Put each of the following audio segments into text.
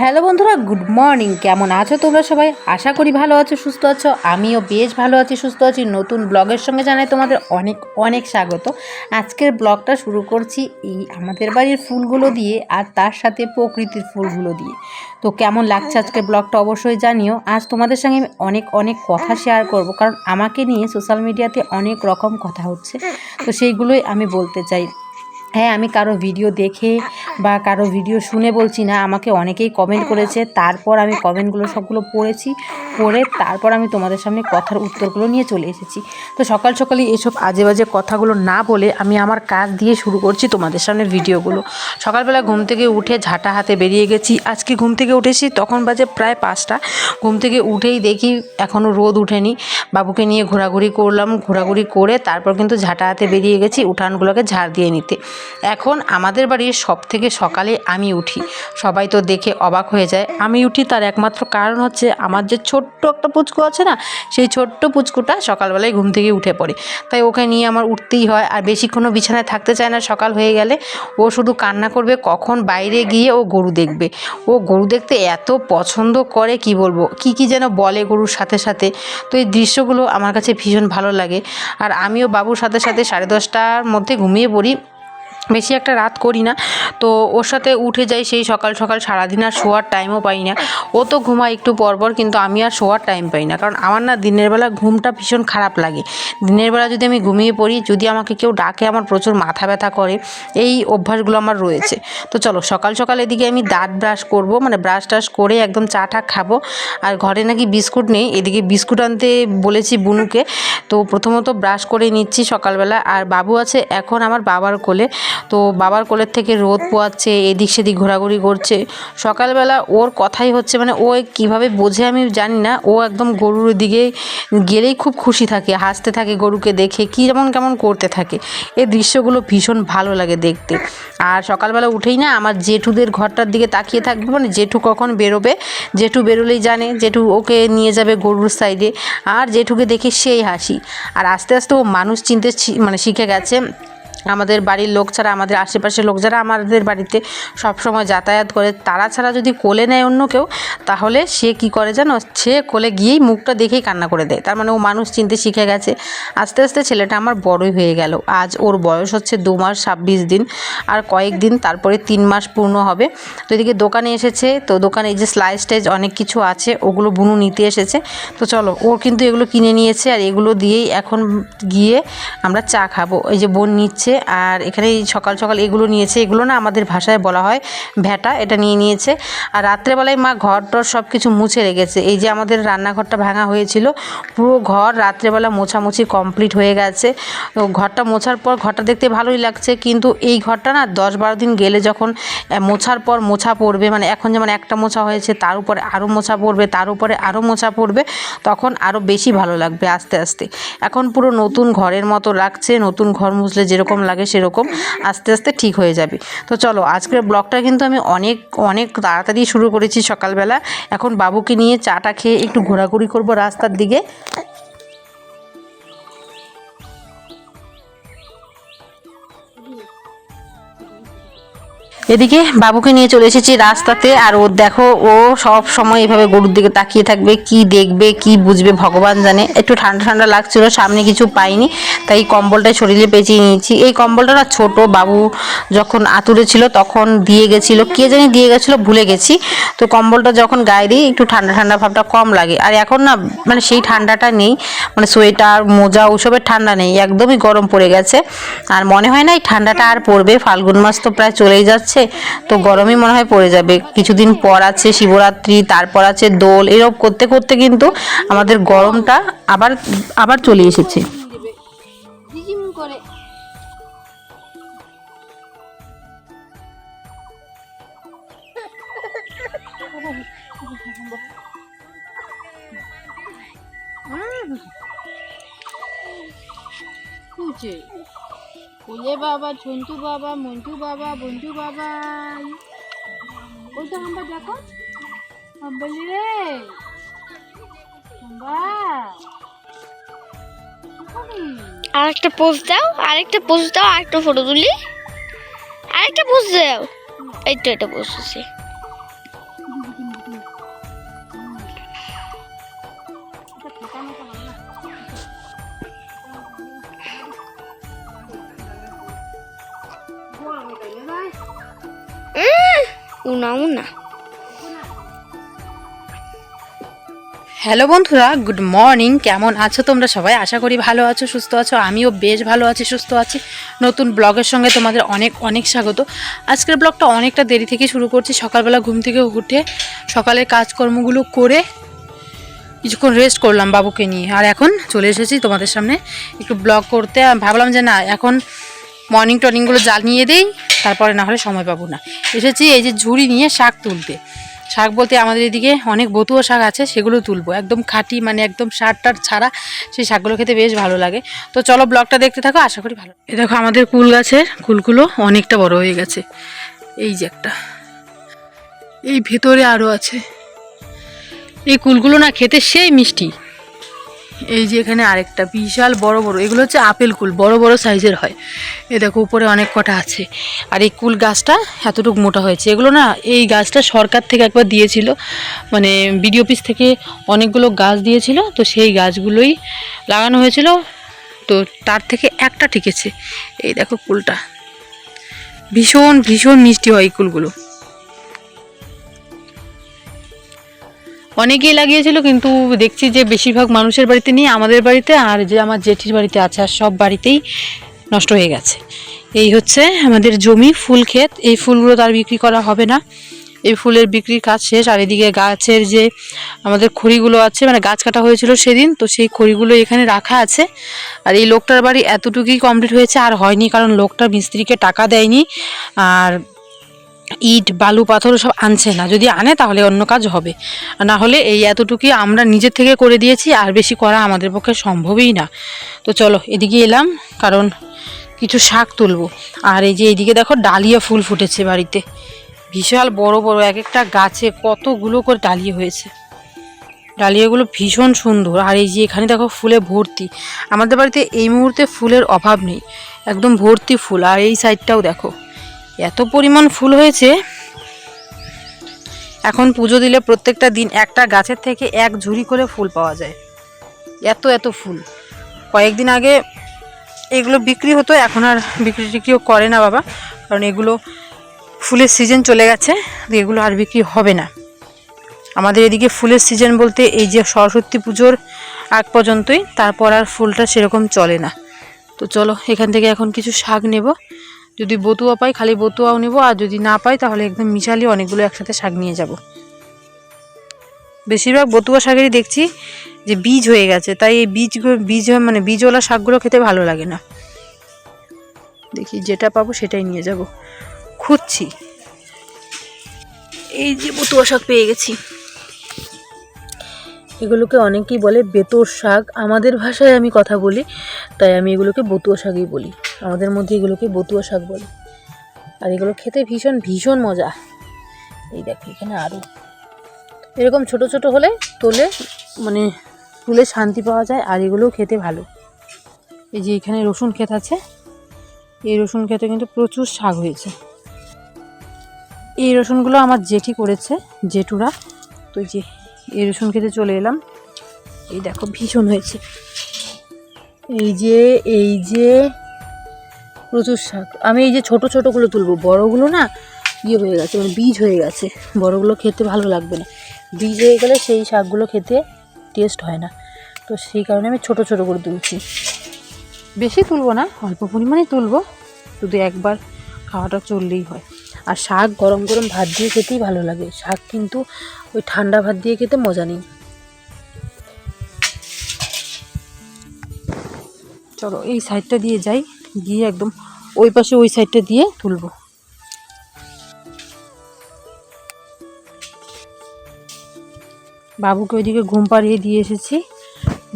Hello বন্ধুরা, good morning. কেমন আছো তোমরা সবাই? আশা করি ভালো আছো, সুস্থ আছো। আমিও বেশ ভালো আছি, সুস্থ আছি। নতুন ব্লগের সঙ্গে জানাই তোমাদের অনেক অনেক স্বাগত। আজকের ব্লগটা শুরু করছি এই আমাদের বাড়ির ফুলগুলো দিয়ে আর তার সাথে প্রকৃতির ফুলগুলো দিয়ে। তো কেমন লাগছে আজকের ব্লগটা অবশ্যই জানিও। আজ তোমাদের সঙ্গে আমি অনেক অনেক কথা শেয়ার করব। কারণ আমাকে নিয়ে সোশ্যাল মিডিয়াতে অনেক রকম কথা হচ্ছে। তো সেইগুলোই আমি বলতে চাই। হ্যাঁ আমি কারও ভিডিও দেখে বা কারও ভিডিও শুনে বলছি না, আমাকে অনেকেই কমেন্ট করেছে, তারপর আমি কমেন্টগুলো সবগুলো পড়েছি, পড়ে তারপর আমি তোমাদের সামনে কথার উত্তরগুলো নিয়ে চলে এসেছি। তো সকাল সকালে এসব আজে বাজে কথাগুলো না বলে আমি আমার কাজ দিয়ে শুরু করছি তোমাদের সামনে ভিডিওগুলো সকালবেলা ঘুম থেকে উঠে ঝাঁটা হাতে বেরিয়ে গেছি। আজকে ঘুম থেকে উঠেছি, তখন বাজে প্রায় পাঁচটা। ঘুম থেকে উঠেই দেখি এখনও রোদ উঠেনি। বাবুকে নিয়ে ঘোরাঘুরি করলাম, ঘোরাঘুরি করে তারপর কিন্তু ঝাঁটা হাতে বেরিয়ে গেছি উঠানগুলোকে ঝাড় দিয়ে নিতে। এখন আমাদের বাড়ির সব থেকে সকালে আমি উঠি। সবাই তো দেখে অবাক হয়ে যায়। আমি উঠি তার একমাত্র কারণ হচ্ছে আমার যে ছোট্ট একটা পুচকু আছে না, সেই ছোট্ট পুচকুটা সকালবেলায় ঘুম থেকে উঠে পড়ে। তাই ওকে নিয়ে আমার উঠতেই হয় আর বেশিক্ষণও বিছানায় থাকতে চায় না সকাল হয়ে গেলে। ও শুধু কান্না করবে, কখন বাইরে গিয়ে ও গরু দেখবে। ও গরু দেখতে এত পছন্দ করে, কি বলব? কি কি যেন বলে গরুর সাথে সাথে। তো এই দৃশ্যগুলো আমার কাছে ভীষণ ভালো লাগে। আর আমিও বাবুর সাথে সাথে সাড়ে দশটার মধ্যে ঘুমিয়ে পড়ি। বেশি একটা রাত করি না। তো ওর সাথে উঠে যাই সেই সকাল সকাল, সারাদিন আর শোয়ার টাইমও পাই না। ও তো ঘুমায় একটু পরপর কিন্তু আমি আর শোয়ার টাইম পাই না। কারণ আমার না দিনের বেলা ঘুমটা ভীষণ খারাপ লাগে। দিনের বেলা যদি আমি ঘুমিয়ে পড়ি, যদি আমাকে কেউ ডাকে, আমার প্রচুর মাথা ব্যথা করে, এই অভ্যাসগুলো আমার রয়েছে। তো চলো, সকাল সকাল এদিকে আমি দাঁত ব্রাশ করব। মানে ব্রাশ টাশ করে একদম চা টা খাব। আর ঘরে নাকি বিস্কুট নেই। এদিকে বিস্কুট আনতে বলেছি বুনুকে। তো প্রথমত ব্রাশ করে নিচ্ছি সকালবেলা। আর বাবু আছে এখন আমার বাবার কোলে। তো বাবার কোলের থেকে রোদ পোয়াচ্ছে, এদিক সেদিক ঘোরাঘুরি করছে। সকালবেলা ওর কথাই হচ্ছে মানে ও কীভাবে বোঝে আমি জানি না। ও একদম গরুর দিকে গেলেই খুব খুশি থাকে, হাসতে থাকে গরুকে দেখে, কী যেমন কেমন করতে থাকে। এই দৃশ্যগুলো ভীষণ ভালো লাগে দেখতে। আর সকালবেলা উঠেই না আমার জেঠুদের ঘরটার দিকে তাকিয়ে থাকবে মানে জেঠু কখন বেরোবে? জেঠু বেরোলেই জানে, জেঠু ওকে নিয়ে যাবে গরুর সাইডে আর জেঠুকে দেখে সেই হাসি। আর আস্তে আস্তে ও মানুষ চিনতে মানে শিখে গেছে আমাদের বাড়ির লোক ছাড়া, আমাদের আশেপাশের লোক যারা আমাদের বাড়িতে সব সময় যাতায়াত করে, তারা ছাড়া যদি কোলে নেয় অন্য কেউ, তাহলে সে কি করে জানো? সে কোলে গিয়েই মুখটা দেখেই কান্না করে দেয়। তার মানে ও মানুষ চিনতে শিখে গেছে। আস্তে আস্তে ছেলেটা আমার বড়ই হয়ে গেল। আজ ওর বয়স হচ্ছে দু মাস ছাব্বিশ দিন। আর কয়েকদিন তারপরে তিন মাস পূর্ণ হবে। তো এদিকে দোকানে এসেছে। তো দোকানে এই যে স্লাইস টাইজ অনেক কিছু আছে, ওগুলো বুনু নিতে এসেছে। তো চলো, ওর কিন্তু এগুলো কিনে নিয়েছে। আর এগুলো দিয়েই এখন গিয়ে আমরা চা খাব। এই যে বোন নিচ্ছে আর এখানে এই সকাল সকাল এগুলো নিয়েছে। এগুলো না আমাদের ভাষায় বলা হয় ভ্যাটা, এটা নিয়ে নিয়েছে। আর রাত্রেবেলায় মা ঘর টর সব কিছু মুছে রেখেছে। এই যে আমাদের রান্নাঘরটা ভাঙা হয়েছিল, পুরো ঘর রাত্রেবেলা মোছামুছি কমপ্লিট হয়ে গেছে। ঘরটা মোছার পর ঘরটা দেখতে ভালোই লাগছে। কিন্তু এই ঘরটা না দশ বারো দিন গেলে যখন মোছার পর মোছা পড়বে মানে এখন যেমন একটা মোছা হয়েছে, তার উপরে আরও মোছা পড়বে, তার উপরে আরও মোছা পড়বে, তখন আরও বেশি ভালো লাগবে আস্তে আস্তে। এখন পুরো নতুন ঘরের মতো লাগছে, নতুন ঘর মুছলে যেরকম লাগে সেরকম আস্তে আস্তে ঠিক হয়ে যাবে। তো চলো, আজকের ব্লগটা কিন্তু আমি অনেক অনেক তাড়াতাড়ি শুরু করেছি সকালবেলা। এখন বাবুকে নিয়ে চাটা খেয়ে একটু ঘোরাঘুরি করব রাস্তার দিকে। এদিকে বাবুকে নিয়ে চলে এসেছি রাস্তাতে, আর ও দেখো, ও সব সময় এভাবে গরুর দিকে তাকিয়ে থাকবে, কি দেখবে, কি বুঝবে, ভগবান জানে। একটু ঠান্ডা ঠান্ডা লাগছিল, সামনে কিছু পাইনি, তাই কম্বলটা শরীরে পেঁচিয়ে নিয়েছি। এই কম্বলটা না ছোট, বাবু যখন আতুরে ছিল তখন দিয়ে গেছিল, কে জানি দিয়ে গেছিল, ভুলে গেছি। তো কম্বলটা যখন গায়ে দিই, একটু ঠান্ডা ঠান্ডা ভাবটা কম লাগে। আর এখন না মানে সেই ঠান্ডাটা নেই মানে সোয়েটার, মোজা, ওসবের ঠান্ডা নেই, একদমই গরম পড়ে গেছে। আর মনে হয় না এই ঠান্ডাটা আর পড়বে, ফাল্গুন মাস তো প্রায় চলেই যাচ্ছে। তো গরমই মনে হয় পড়ে যাবে। কিছুদিন পর আছে শিবরাত্রি, তারপর আছে দোল, এরকম করতে করতে কিন্তু আমাদের গরমটা আবার আবার চলে এসেছে। করে কোলে বাবা ঝন্টু বাবা মন্টু বাবা বন্ধু বাবা। ওই তো হাম্বা দেখো। হাম্বালি রে। হাম্বা আরেকটা পোস্ট দাও আরেকটা পোস্ট দাও আরেকটা ফটো তুলি। আরেকটা পোস্ট দাও। এই তো এটা পোস্ট উনা উনা হ্যালো বন্ধুরা গুড মর্নিং কেমন আছো তোমরা সবাই? আশা করি ভালো আছো, সুস্থ আছো, আমিও বেশ ভালো আছি, সুস্থ আছি। নতুন ব্লগের সঙ্গে তোমাদের অনেক অনেক স্বাগত। আজকের ব্লগটা অনেকটা দেরি থেকে শুরু করছি, সকালবেলা ঘুম থেকে উঠে সকালের কাজকর্মগুলো করে কিছুক্ষণ রেস্ট করলাম বাবুকে নিয়ে। আর এখন চলে এসেছি তোমাদের সামনে একটু ব্লগ করতে। ভাবলাম যে না, এখন মর্নিং টর্নিংগুলো জ্বালিয়ে দেই, তারপরে না হলে সময় পাবো না। এসেছি এই যে ঝুড়ি নিয়ে শাক তুলতে। শাক বলতে আমাদের এদিকে অনেক বতুয়া শাক আছে, সেগুলো তুলবো। একদম খাঁটি মানে একদম সার টার ছাড়া সেই শাকগুলো খেতে বেশ ভালো লাগে। তো চলো ব্লগটা দেখতে থাকো, আশা করি ভালো এ দেখো আমাদের কুল গাছের কুলগুলো অনেকটা বড় হয়ে গেছে। এই যে একটা। এই ভেতরে আরও আছে। এই কুলগুলো না খেতে সেই মিষ্টি। এই যে এখানে আরেকটা বিশাল বড় বড়, এগুলো হচ্ছে আপেল কুল, বড় বড় সাইজের হয়। এ দেখো, উপরে অনেক কটা আছে। আর এই কুল গাছটা এতটুকু মোটা হয়েছে। এগুলো না, এই গাছটা সরকার থেকে একবার দিয়েছিল মানে বিডি অফিস থেকে অনেকগুলো গাছ দিয়েছিল, তো সেই গাছগুলোই লাগানো হয়েছিল, তো তার থেকে একটা টিকেছে এই দেখো কুলটা। ভীষণ ভীষণ মিষ্টি হয় এই কুলগুলো। অনেকেই লাগিয়েছিল, কিন্তু দেখছি যে বেশিরভাগ মানুষের বাড়িতে নেই, আমাদের বাড়িতে, আর যে আমার জেঠির বাড়িতে আছে, আর সব বাড়িতেই নষ্ট হয়ে গেছে। এই হচ্ছে আমাদের জমি, ফুল ক্ষেত। এই ফুলগুলো তার বিক্রি করা হবে না। এই ফুলের বিক্রির কাজ শেষ। আর এদিকে গাছের যে আমাদের খড়িগুলো আছে মানে গাছ কাটা হয়েছিল সেদিন, তো সেই খড়িগুলো এখানে রাখা আছে। আর এই লোকটার বাড়ি এতটুকুই কমপ্লিট হয়েছে, আর হয়নি, কারণ লোকটা মিস্ত্রিকে টাকা দেয়নি। আর ইট, বালু, পাথর সব আনছে না। যদি আনে তাহলে অন্য কাজ হবে। না হলে এই এতটুকুই আমরা নিজের থেকে করে দিয়েছি, আর বেশি করা আমাদের পক্ষে সম্ভবই না। তো চলো, এদিকে এলাম, কারণ কিছু শাক তুলবো। আর এই যে এইদিকে দেখো ডালিয়া ফুল ফুটেছে বাড়িতে। বিশাল বড় বড় এক একটা গাছে কতগুলো করে ডালিয়া হয়েছে। ডালিয়াগুলো ভীষণ সুন্দর। আর এই যে এখানে দেখো ফুলে ভর্তি। আমাদের বাড়িতে এই মুহূর্তে ফুলের অভাব নেই। একদম ভর্তি ফুল। আর এই সাইডটাও দেখো। এত পরিমাণ ফুল হয়েছে। এখন পুজো দিলে প্রত্যেকটা দিন একটা গাছের থেকে এক ঝুড়ি করে ফুল পাওয়া যায়। এত এত ফুল। কয়েকদিন আগে এগুলো বিক্রি হতো, এখন আর বিক্রি টিক্রিও করে না বাবা, কারণ এগুলো ফুলের সিজন চলে গেছে এগুলো আর বিক্রি হবে না। আমাদের এদিকে ফুলের সিজন বলতে এই যে সরস্বতী পুজোর আগ পর্যন্তই, তারপর আর ফুলটা সেরকম চলে না। তো চলো, এখান থেকে এখন কিছু শাক নেব। যদি বতুয়া পাই, খালি বতুয়াও নেব, আর যদি না পাই, তাহলে একদম মিশালি অনেকগুলো একসাথে শাক নিয়ে যাব। বেশিরভাগ বতুয়া শাকেরই দেখছি যে বীজ হয়ে গেছে, তাই এই বীজগুলো বীজ মানে বীজওয়ালা শাকগুলো খেতে ভালো লাগে না। দেখি যেটা পাবো সেটাই নিয়ে যাব। খুঁজছি। এই যে বতুয়া শাক পেয়ে গেছি। এগুলোকে অনেকেই বলে বেতর শাক। আমাদের ভাষায় আমি কথা বলি, তাই আমি এগুলোকে বতুয়া শাকই বলি। আমাদের মধ্যে এগুলোকে বতুয়া শাক বলে। আর এগুলো খেতে ভীষণ ভীষণ মজা। এই দেখো, এখানে আরও এরকম ছোট ছোট হলে তোলে মানে তুলে শান্তি পাওয়া যায়, আর এগুলোও খেতে ভালো। এই যে এখানে রসুন ক্ষেত আছে। এই রসুন ক্ষেতে কিন্তু প্রচুর শাক হয়েছে। এই রসুনগুলো আমার জেঠি করেছে, জেঠুরা। তো যে এই রসুন খেতে চলে এলাম। এই দেখো, ভীষণ হয়েছে। এই যে এই যে প্রচুর শাক। আমি এই যে ছোট ছোটগুলো তুলবো, বড়গুলো না ইয়ে হয়ে গেছে মানে বীজ হয়ে গেছে। বড়গুলো খেতে ভালো লাগবে না। বীজ হয়ে গেলে সেই শাকগুলো খেতে টেস্ট হয় না। তো সেই কারণে আমি ছোট ছোট করে তুলছি। বেশি তুলবো না, অল্প পরিমাণে তুলবো, শুধু একবার খাওয়াটা চললেই হয়। আর শাক গরম গরম ভাত দিয়ে খেতেই ভালো লাগে। শাক কিন্তু ওই ঠান্ডা ভাত দিয়ে খেতে মজা নেই। চলো এই সাইডটা দিয়ে যাই। গিয়ে একদম ওই পাশে ওই সাইডটা দিয়ে তুলবো। বাবুকে ওইদিকে ঘুম পাড়িয়ে দিয়ে এসেছি।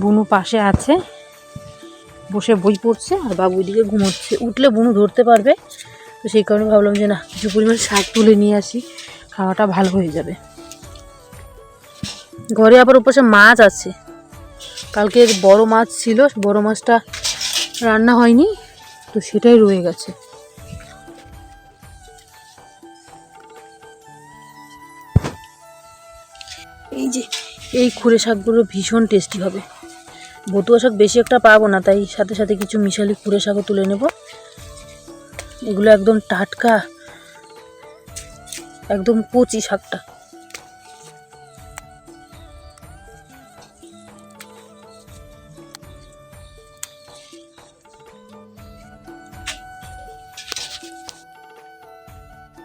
বুনু পাশে আছে, বসে বই পড়ছে আর বাবু ওইদিকে ঘুমোচ্ছে। উঠলে বুনু ধরতে পারবে, তো সেই কারণে ভাবলাম যে না, কিছু পরিমাণ শাক তুলে নিয়ে আসি, খাওয়াটা ভালো হয়ে যাবে। ঘরে আবার ওপাশে মাছ আছে। কালকে বড় মাছ ছিল, বড় মাছটা রান্না হয়নি তো সেটাই রয়ে গেছে। এই যে, এই খুরে শাকগুলো ভীষণ টেস্টি হবে। বতুয়া শাক বেশি একটা পাবো না, তাই সাথে সাথে কিছু মিশালি খুরে শাকও তুলে নেব। এগুলো একদম টাটকা, একদম কচি শাকটা।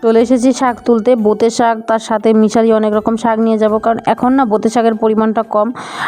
চলে এসেছি শাক তুলতে। বোতে শাক, তার সাথে মিশালি অনেক রকম শাক নিয়ে যাব। কারণ এখন না বোতে শাকের পরিমাণটা কম।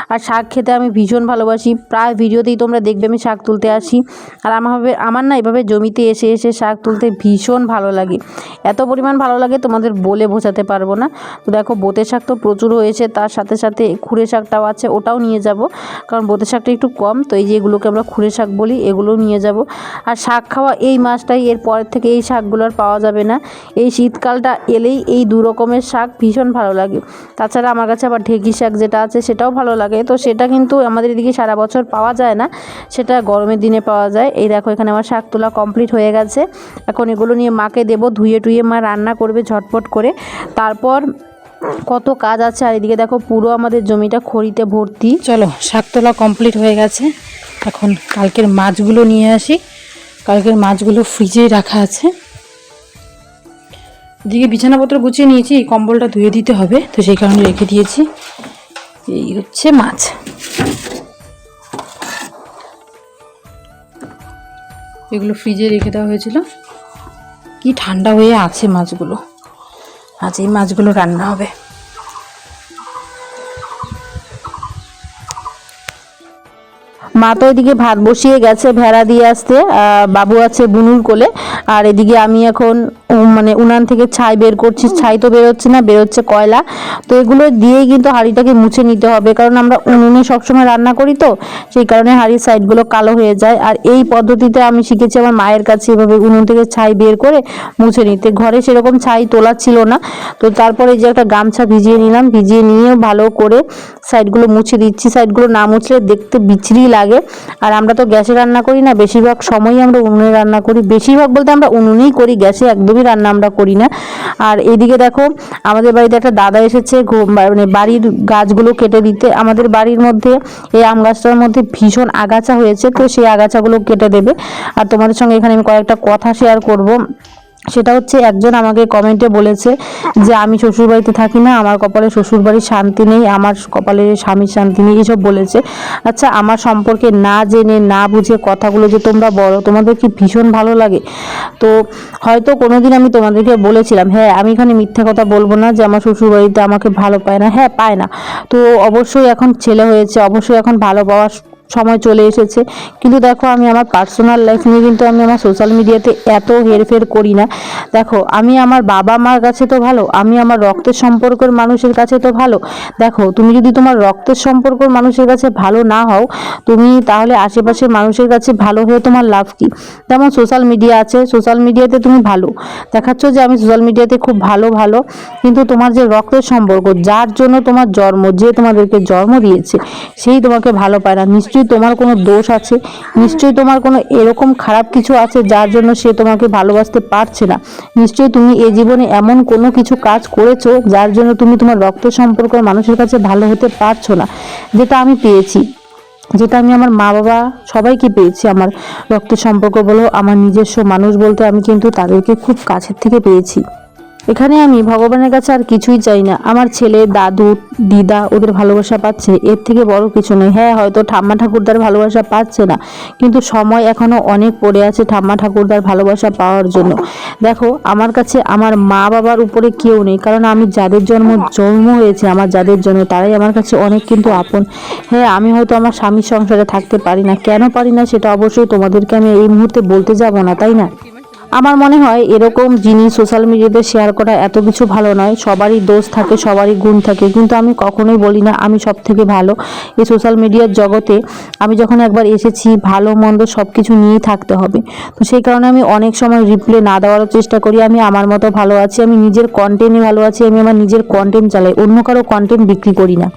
আর শাক খেতে আমি ভীষণ ভালোবাসি। প্রায় ভিডিওতেই তোমরা দেখবে আমি শাক তুলতে আসি। আর আমার ভাবে- আমার না এভাবে জমিতে এসে এসে শাক তুলতে ভীষণ ভালো লাগে। এত পরিমাণ ভালো লাগে তোমাদের বলে বোঝাতে পারব না। তো দেখো, বোতে শাক তো প্রচুর হয়েছে, তার সাথে সাথে খুঁড়ে শাকটাও আছে, ওটাও নিয়ে যাব। কারণ বোতে শাকটা একটু কম, তো এই যে এগুলোকে আমরা খুঁড়ে শাক বলি এগুলোও নিয়ে যাব। আর শাক খাওয়া এই মাসটাই, এর পরের থেকে এই শাকগুলো আর পাওয়া যাবে না। এই শীতকালটা এলেই এই দু রকমের শাক ভীষণ ভালো লাগে। তাছাড়া আমার কাছে আবার ঢেকি শাক যেটা আছে, সেটাও ভালো লাগে। তো সেটা কিন্তু আমাদের এদিকে সারা বছর পাওয়া যায় না। সেটা গরমের দিনে পাওয়া যায়। এই দেখো এখানে আমার শাক তোলা কমপ্লিট হয়ে গেছে। এখন এগুলো নিয়ে মাকে দেবো, ধুয়ে টুয়ে মা রান্না করবে ঝটপট করে। তারপর কত কাজ আছে আর এদিকে দেখো পুরো আমাদের জমিটা খড়িতে ভর্তি। চলো, শাক তোলা কমপ্লিট হয়ে গেছে। এখন কালকের মাছগুলো নিয়ে আসি। কালকের মাছগুলো ফ্রিজে রাখা আছে। এদিকে বিছানাপত্র গুছিয়ে নিয়েছি কম্বলটা ধুয়ে দিতে হবে। তো সেই কারণে রেখে দিয়েছি। এই হচ্ছে মাছ। এগুলো ফ্রিজে রেখে দেওয়া হয়েছিল। কি ঠান্ডা হয়ে আছে মাছগুলো। আজ এই মাছগুলো রান্না হবে। মা তো এদিকে ভাত বসিয়ে গেছে, ভেড়া দিয়ে আসতে বাবু আছে বুনুর কোলে, আর এদিকে আমি এখন মানে উনান থেকে ছাই বের করছি, ছাই তো বেরোচ্ছে না, বেরোচ্ছে কয়লা, তো এগুলো দিয়েই কিন্তু হাঁড়িটাকে মুছে নিতে হবে, কারণ আমরা উনুনে সবসময় রান্না করি তো, সেই কারণে হাঁড়ির সাইডগুলো কালো হয়ে যায়, আর এই পদ্ধতিতে আমি শিখেছি আমার মায়ের কাছে এভাবে উনুন থেকে ছাই বের করে মুছে নিতে, ঘরে সেরকম ছাই তোলা ছিল না, তো তারপরে যে একটা গামছা ভিজিয়ে নিলাম, ভিজিয়ে নিয়ে ভালো করে সাইডগুলো মুছে দিচ্ছি, সাইডগুলো না মুছলে দেখতে বিচ্ছিরি লাগে। আর আমরা তো গ্যাসে রান্না করি না, বেশিরভাগ সময়ই আমরা উনুনে রান্না করি। বেশিরভাগ বলতে আমরা উনুনেই করি, গ্যাসে একদমই রান্না আমরা করি না। আর এইদিকে দেখো, আমাদের বাড়িতে একটা দাদা এসেছে মানে বাড়ির গাছগুলো কেটে দিতে। আমাদের বাড়ির মধ্যে, এই আম গাছটার মধ্যে ভীষণ আগাছা হয়েছে, তো সেই আগাছাগুলো কেটে দেবে। আর তোমাদের সঙ্গে এখানে আমি কয়েকটা কথা শেয়ার করব। সেটা হচ্ছে একজন আমাকে কমেন্টে বলেছে যে, আমি শ্বশুরবাড়িতে থাকি না, আমার কপালে শ্বশুরবাড়ির শান্তি নেই, আমার কপালে স্বামীর শান্তি নেই, এসব বলেছে। আচ্ছা আমার সম্পর্কে না জেনে, না বুঝে কথাগুলো যে তোমরা বলো, তোমাদের কি ভীষণ ভালো লাগে? তো হয়তো কোনো দিন আমি তোমাদেরকে বলেছিলাম হ্যাঁ আমি এখানে মিথ্যা কথা বলব না যে আমার শ্বশুরবাড়িতে আমাকে ভালো পায় না। হ্যাঁ পায় না। তো অবশ্যই এখন ছেলে হয়েছে, অবশ্যই এখন ভালো পাওয়ার সময় চলে এসেছে। কিন্তু দেখো, আমি আমার পার্সোনাল লাইফ নিয়ে কিন্তু আমি আমার সোশ্যাল মিডিয়াতে এত হেরফের করি না। দেখো, আমি আমার বাবা মার কাছে তো ভালো, আমি আমার রক্তের সম্পর্কের মানুষের কাছে তো ভালো। দেখো, তুমি যদি তোমার রক্তের সম্পর্কের মানুষের কাছে ভালো না হও, তুমি তাহলে আশেপাশের মানুষের কাছে ভালো হয়ে তোমার লাভ কি? যেমন সোশ্যাল মিডিয়া আছে সোশ্যাল মিডিয়াতে তুমি ভালো। দেখাচ্ছ যে আমি সোশ্যাল মিডিয়াতে খুব ভালো ভালো। কিন্তু তোমার যে রক্তের সম্পর্ক, যার জন্য তোমার জন্ম, যে তোমাদেরকে জন্ম দিয়েছে, সেই তোমাকে ভালো পায় না। নিশ্চয়ই তোমার কোনো দোষ আছে, নিশ্চয়ই তোমার কোনো এরকম খারাপ কিছু আছে যার জন্য সে তোমাকে ভালোবাসতে পারছে না। নিশ্চয়ই তুমি এ জীবনে এমন কোনো কিছু কাজ করেছ যার জন্য তুমি তোমার রক্ত সম্পর্ক মানুষের কাছে ভালো হতে পারছ না। যেটা আমি পেয়েছি, যেটা আমি আমার মা বাবা সবাইকে পেয়েছি আমার রক্ত সম্পর্ক বলো, আমার নিজস্ব মানুষ বলতে আমি কিন্তু তাদেরকে খুব কাছের থেকে পেয়েছি। এখানে আমি ভগবানের কাছে আর কিছুই চাই না। আমার ছেলে, দাদু, দিদা ওদের ভালোবাসা পাচ্ছে। এর থেকে বড় কিছু নেই। হ্যাঁ হয়তো ঠাম্মা ঠাকুরদার ভালোবাসা পাচ্ছে না, কিন্তু সময় এখনও অনেক পড়ে আছে ঠাম্মা ঠাকুরদার ভালোবাসা পাওয়ার জন্য। দেখো, আমার কাছে আমার মা বাবার উপরে কেউ নেই, কারণ আমি যাদের জন্ম জন্ম হয়েছে, আমার যাদের জন্য তারাই আমার কাছে অনেক কিন্তু আপন। হ্যাঁ আমি হয়তো আমার স্বামীর সংসারে থাকতে পারি না। কেন পারি না সেটা অবশ্যই তোমাদেরকে আমি এই মুহূর্তে বলতে যাব না, তাই না? আমার মনে হয় এরকম জিনিস সোশ্যাল মিডিয়াতে শেয়ার করা এত কিছু ভালো নয়, সবারই দোষ থাকে, সবারই গুণ থাকে। কিন্তু আমি কখনোই বলি না, আমি সব থেকে ভালো। এই সোশ্যাল মিডিয়ার জগতে আমি যখন একবার এসেছি, ভালো, মন্দ সব কিছু নিয়েই থাকতে হবে। তো সেই কারণে আমি অনেক সময় রিপ্লে না দেওয়ারও চেষ্টা করি। আমি আমার মতো ভালো আছি, আমি নিজের কন্টেন্টে ভালো আছি, আমি আমার নিজের কন্টেন্ট চালাই। অন্য কারও কন্টেন্ট বিক্রি করি না।